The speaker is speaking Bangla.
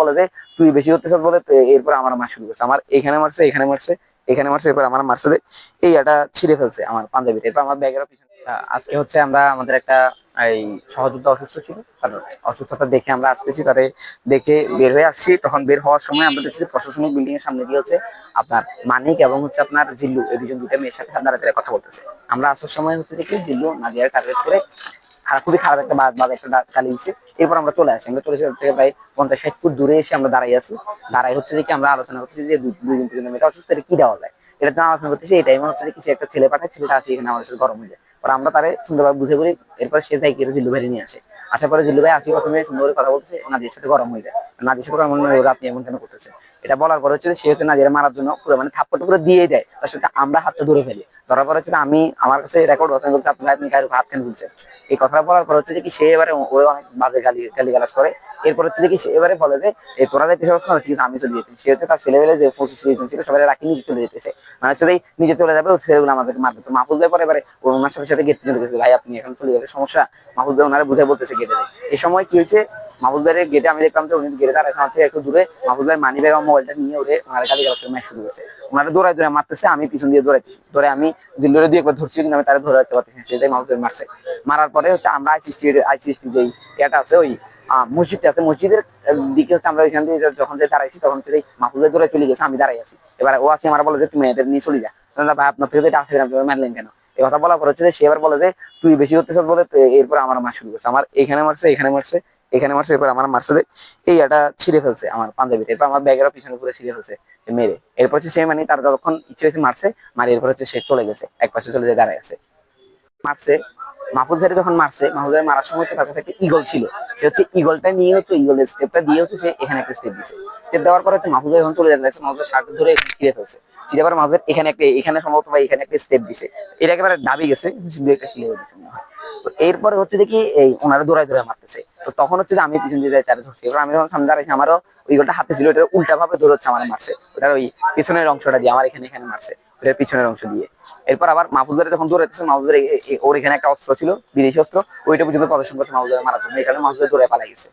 বলে যে তুই বেশি হতেছ বলে এরপর আমার মার শুরু করছে। আমার এখানে মারছে এখানে মারছে এখানে মারছে এরপর আমার মারছে যে এই এটা ছিঁড়ে ফেলছে আমার পাঞ্জাবিতে। এরপর আমার ব্যাগের পিছনে আচ্ছা, আজকে হচ্ছে আমরা আমাদের একটা এই সহযোদ্ধা অসুস্থ ছিল। তার অসুস্থতা দেখে আমরা আসতেছি তারে দেখে বের হয়ে আসছি। তখন বের হওয়ার সময় আমরা দেখছি প্রশাসনিক বিল্ডিং এর সামনে দিয়ে হচ্ছে আপনার মানিক এবং হচ্ছে আপনার জিল্লু এই দুজন দুটা মেয়ের সাথে দাঁড়িয়ে কথা বলতেছে। আমরা আসার সময় হচ্ছে দেখি জিল্লু নাদিয়ার টার্গেট করে খুবই খারাপ একটা কালি দিচ্ছে এরপর আমরা চলে আসি। আমরা চলে থেকে প্রায় পঞ্চাশ ষাট ফুট দূরে এসে আমরা দাঁড়াই আছি। দাঁড়াই হচ্ছে যে কি আমরা আলোচনা করতেছি যে দুই দিন তিনজন মেয়েটা অসুস্থ কি দেওয়া যায়? এটা তো আলোচনা করতেছি এই টাইমে হচ্ছে কিছু একটা ছেলে পাঠায়, ছেলেটা আসে এখানে আমাদের সাথে গরম হয়ে যায়। পরে আমরা তারে সুন্দরভাবে বুঝে বলি, এরপর সে যাই কেটে জিল্লু ভাই নিয়ে আসে। আসার পরে জিল্লু ভাই আসি প্রথমে সুন্দর করে কথা বলতেছে নাদির সাথে গরম হয়ে যায়। নাদির সাথে গরম হয়ে আপনি এমন কেন করতেছেন? এটা বলার পরে হচ্ছে সে হচ্ছে নাদিরা মারার জন্য পুরো মানে থাপ্পড়টা পুরো দিয়ে দেয়। তার সাথে আমরা হাতটা ধরে ফেলি। ধরার পরে হচ্ছে আমি আমার কাছে রেকর্ড আছে বলছে আপনি আপনি কারও হাত কেন তুলছেন এই কথাটা বলার পর হচ্ছে যে কি সে এবারে ও অনেক বাজে গালি গালি গালাজ করে। এরপর হচ্ছে যে কি সে এবারে বলে যে এই তোরা যাইতেছে অবস্থা? ঠিক আছে আমি চলে যেতে সে হচ্ছে তার ছেলেবেলে যে পঁচিশ জন ছিল সবাই রাখি নিজে চলে যেতেছে। মানে হচ্ছে এই নিজে চলে যাবে, ওই ছেলেগুলো আমাদেরকে মারবে। তো মাহফুজ ভাই পরে এবারে ওনার সাথে সাথে গেট চলে গেছে। ভাই, আপনি এখন চলে গেলে সমস্যা? মাহফুজ ভাই ওনারা বুঝে বলতেছে গেটে। এই সময় কি হয়েছে? মাহফুজ গেটে আমি দেখলাম যে উনি গেটে দাঁড়াইছে আমার থেকে একটু দূরে মাহফুজ মানি ব্যাগ মোবাইলটা নিয়ে ওরে ওনারা গালি গালাজ করে ম্যাচ শুরু করেছে। ওনারা দৌড়ায় দৌড়ায় মারতেছে, আমি পিছন দিয়ে দৌড়াইতেছি। ধরে আমি জিল্লুরে দিয়ে একবার ধরছি, কিন্তু আমি তারা ধরে রাখতে পারতেছি সেটাই মাহফুজ মারছে। মারার পরে হচ্ছে আমরা আইসিএসটি আইসিএসটি যেই ইয়েটা আছে, ওই মসজিদটা আছে, মসজিদের দিকে হচ্ছে আমরা ওইখান থেকে যখন যে দাঁড়াইছি, তখন হচ্ছে মাহফুজের দৌড়ে চলে গেছে, আমি দাঁড়াই আছি। এবার ও আছে আমার বলে যে তুমি এদের নিয়ে চলে যা। ভাই, আপনার থেকে এটা আসবে না মারলেন কেন? এই কথা বলার পর হচ্ছে যে সে এবার বলে যে, তুই বেশি করতেছ বলে এরপর আমার মার শুরু করছে। আমার এখানে মারছে এখানে মারছে এখানে মারছে, এরপর আমার মারছে এই এটা ছিঁড়ে ফেলছে আমার পাঞ্জাবিতে। এরপর আমার ব্যাগের পিছনে পুরো ছিঁড়ে ফেলছে মেরে। এরপর হচ্ছে সে মানে তার যতক্ষণ ইচ্ছে হয়েছে মারছে, মারি, এরপর হচ্ছে সে চলে গেছে, এক পাশে চলে যে দাঁড়ায় আছে। মারছে মাহফুজ ভাইরে যখন মারছে, মাহফুজ ভাই মারার সময় তার কাছে একটা ইগল ছিল। সে হচ্ছে ইগলটা নিয়ে হচ্ছে ইগলের স্টেপটা দিয়ে হচ্ছে সে এখানে একটা স্টেপ দিছে। স্টেপ দেওয়ার পরে হচ্ছে মাহফুজ ভাই যখন চলে যাচ্ছে মাহফুজ ভাই শার্ট ধরে ছিঁড়ে ফেলছে। ছিঁড়ে পরে মাহফুজ এখানে একটা, এখানে সম্ভবত ভাই এখানে একটা স্টেপ দিছে। এটা একেবারে দাবি গেছে, দু একটা ছিঁড়ে দিছে মনে তো এরপরে হচ্ছে দেখি এই ওনারা দৌড়ায় দৌড়ায় মারতেছে। তো তখন হচ্ছে যে আমি পিছন দিয়ে যাই, তারা ধরছি। এবার আমি যখন সামনে দাঁড়াইছি, আমারও ওই গোলটা হাতে ছিল ওটা উল্টা ভাবে দৌড়চ্ছে আমার মারছে। ওটার ওই পিছনের অংশটা দিয়ে আমার এখানে এখানে মারছে। পিছনের অংশ দিয়ে। এরপর আবার মাহফুজারে যখন দৌড়াইতেছে মাহফুজের ওর এখানে একটা অস্ত্র ছিল, বিদেশি অস্ত্র, ওইটা পর্যন্ত প্রদর্শন করছে মাহুজারে মারার জন্য। এখানে মাহুজারে দৌড়ে পালাই গেছে।